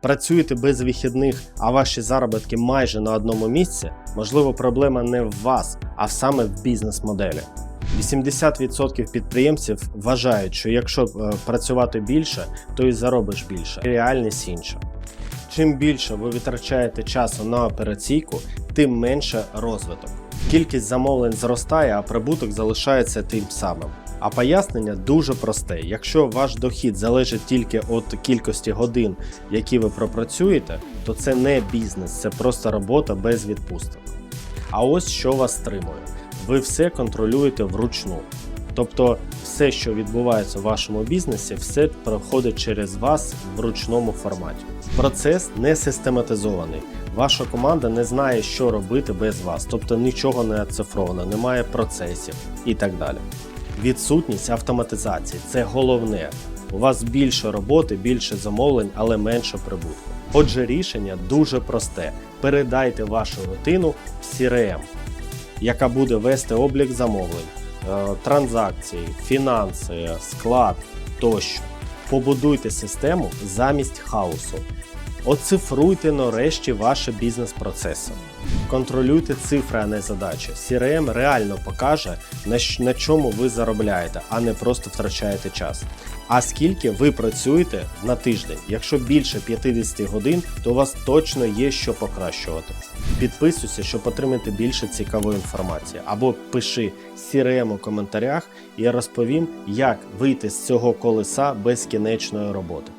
Працюєте без вихідних, а ваші заробітки майже на одному місці, можливо, проблема не в вас, а саме в бізнес-моделі. 80% підприємців вважають, що якщо е, працювати більше, то і заробиш більше. Реальність інша. Чим більше ви витрачаєте часу на операційку, тим менше розвиток. Кількість замовлень зростає, а прибуток залишається тим самим. А пояснення дуже просте: якщо ваш дохід залежить тільки від кількості годин, які ви пропрацюєте, то це не бізнес, це просто робота без відпусток. А ось що вас стримує: ви все контролюєте вручну. Тобто, все, що відбувається у вашому бізнесі, все проходить через вас в ручному форматі. Процес не систематизований. Ваша команда не знає, що робити без вас, тобто нічого не оцифровано, немає процесів і так далі. Відсутність автоматизації це головне. У вас більше роботи, більше замовлень, але менше прибутку. Отже, рішення дуже просте: передайте вашу рутину в CRM, яка буде вести облік замовлень, е, транзакції, фінанси, склад тощо. Побудуйте систему замість хаосу. Оцифруйте нарешті ваші бізнес-процеси. Контролюйте цифри, а не задачі. CRM реально покаже, на, чому ви заробляєте, а не просто втрачаєте час. А скільки ви працюєте на тиждень? Якщо більше 50 годин, то у вас точно є що покращувати. Підписуйся, щоб отримати більше цікавої інформації, або пиши CRM у коментарях, і я розповім, як вийти з цього колеса безкінечної роботи.